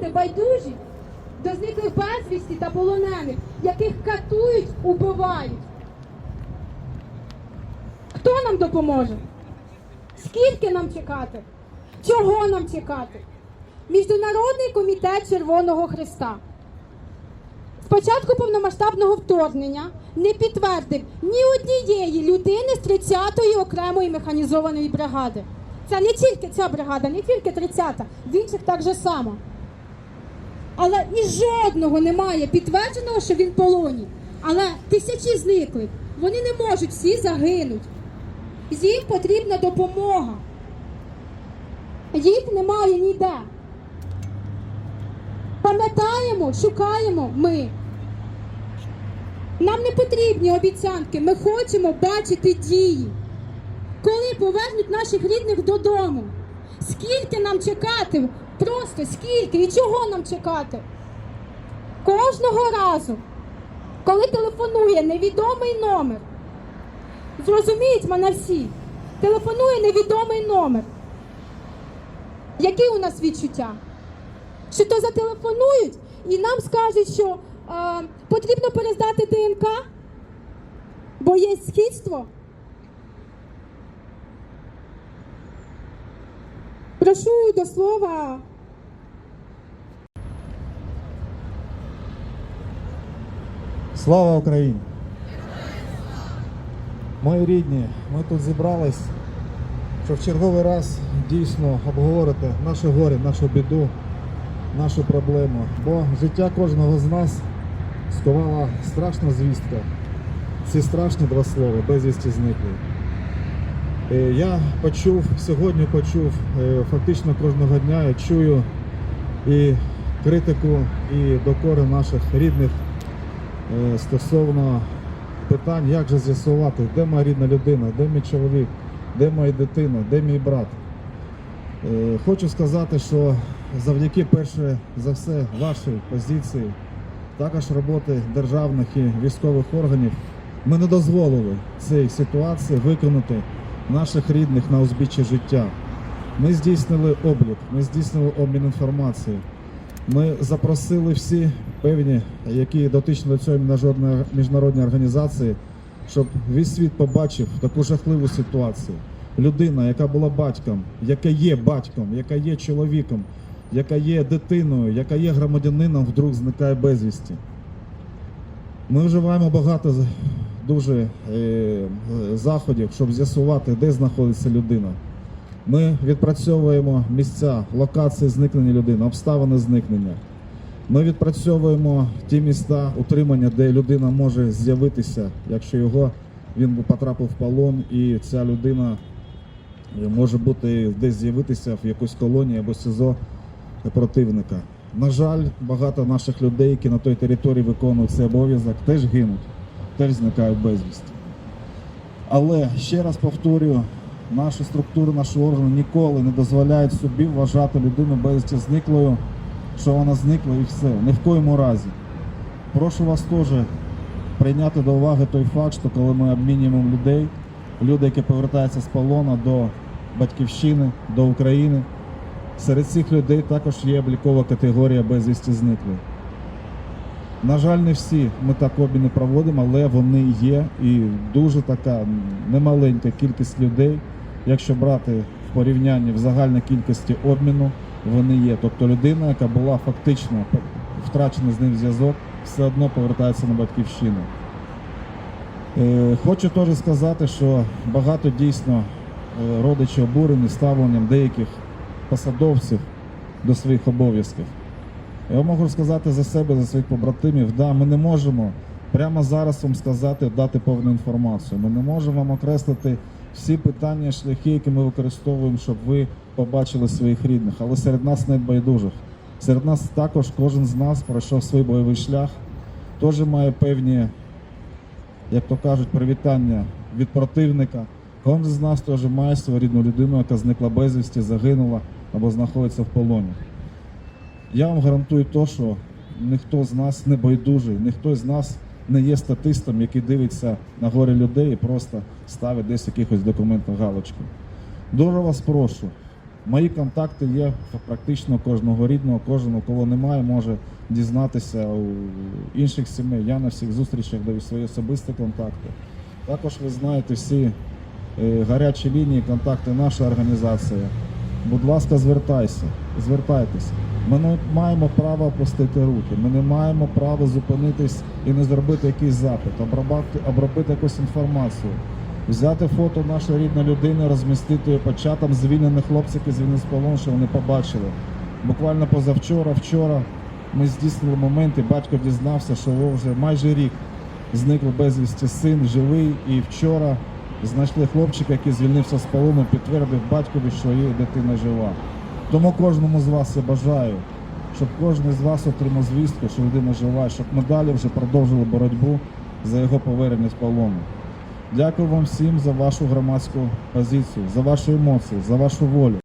люди байдужі до зниклих безвісті та полонених, яких катують, убивають. Хто нам допоможе? Скільки нам чекати? Чого нам чекати? Міжнародний комітет Червоного Христа. З початку повномасштабного вторгнення не підтвердив ні однієї людини з 30-ї окремої механізованої бригади. Це не тільки ця бригада, не тільки 30-та, в інших так же само. Але і жодного немає підтвердженого, що він в полоні. Але тисячі зниклих. Вони не можуть всі загинуть. Їм потрібна допомога. Їх немає ніде. Пам'ятаємо, шукаємо ми. Нам не потрібні обіцянки, ми хочемо бачити дії. Коли повернуть наших рідних додому? Скільки нам чекати? Просто скільки і чого нам чекати? Кожного разу, коли телефонує невідомий номер, зрозуміють мене всі, телефонує невідомий номер. Які у нас відчуття? Що то зателефонують і нам скажуть, що е, потрібно перездати ДНК, бо є східство. Прошу до слова. Слава Україні! Мої рідні, ми тут зібрались, щоб в черговий раз дійсно обговорити наше горе, нашу біду, нашу проблему. Бо життя кожного з нас сховала страшна звістка. Ці страшні два слова, безвісті зникли. Е, Я почув, сьогодні почув, е, фактично кожного дня я чую і критику, і докори наших рідних стосовно питань, як же з'ясувати, де моя рідна людина, де мій чоловік, де моя дитина, де мій брат. Е, Хочу сказати, що завдяки перше за все вашій позиції, також роботи державних і військових органів, ми не дозволили цій ситуації виконати наших рідних на узбіччя життя. Ми здійснили облік, ми здійснили обмін інформацією. Ми запросили всі певні, які дотичні до міжнародної- міжнародної організації, щоб весь світ побачив таку жахливу ситуацію. Людина, яка була батьком, яка є батьком, яка є чоловіком, яка є дитиною, яка є громадянином, вдруг зникає безвісті. Ми вживаємо багато дуже е, е, заходів, щоб з'ясувати, де знаходиться людина. Ми відпрацьовуємо місця, локації зникнення людини, обставини зникнення. Ми відпрацьовуємо ті міста утримання, де людина може з'явитися, якщо його він потрапив в полон, і ця людина може бути десь з'явитися в якусь колонії або СІЗО противника. На жаль, багато наших людей, які на той території виконують цей обов'язок, теж гинуть, теж зникають безвісті. Але ще раз повторюю, наші структури, наші органи ніколи не дозволяють собі вважати людину безвісті зниклою, що вона зникла і все. Ні в коєму разі. Прошу вас теж прийняти до уваги той факт, що коли ми обмінюємо людей, люди, які повертаються з полону до батьківщини, до України, серед цих людей також є облікова категорія безвісті зниклих. На жаль, не всі ми так обміни проводимо, але вони є і дуже така немаленька кількість людей, якщо брати в порівнянні в загальній кількості обміну, вони є. Тобто людина, яка була фактично втрачена з ним зв'язок, все одно повертається на батьківщину. Е, Хочу теж сказати, що багато дійсно е, родичів обурені ставленням деяких посадовців до своїх обов'язків. Я можу сказати за себе, за своїх побратимів, да, ми не можемо прямо зараз вам сказати, дати повну інформацію. Ми не можемо вам окреслити всі питання, шляхи, які ми використовуємо, щоб ви побачили своїх рідних. Але серед нас не байдужих. Серед нас також кожен з нас пройшов свій бойовий шлях, теж має певні, як то кажуть, привітання від противника. Кожен з нас теж має свою рідну людину, яка зникла безвісті, загинула або знаходиться в полоні. Я вам гарантую те, що ніхто з нас не байдужий, ніхто з нас не є статистом, який дивиться на горі людей і просто ставить десь якихось документах галочку. Дуже вас прошу, Мої контакти є практично кожного рідного, кожного, кого немає, може дізнатися у інших сімей. Я на всіх зустрічах даю свої особисті контакти. Також ви знаєте всі е, гарячі лінії, контакти нашої організації. Будь ласка, звертайся, звертайтеся. Ми не маємо права опустити руки, ми не маємо права зупинитись і не зробити якийсь запит, обробити, обробити якусь інформацію, взяти фото нашої рідної людини, розмістити її по чатам звільнених хлопців, які звільнені з полону, що вони побачили. Буквально позавчора, вчора ми здійснили момент, і батько дізнався, що вже майже рік зникло безвісті син, живий, і вчора знайшли хлопчика, який звільнився з полону, підтвердив батькові, що її дитина жива. Тому кожному з вас я бажаю, щоб кожен з вас отримав звістку, що людина жива, щоб ми далі вже продовжили боротьбу за його повернення з полону. Дякую вам всім за вашу громадську позицію, за ваші емоції, за вашу волю.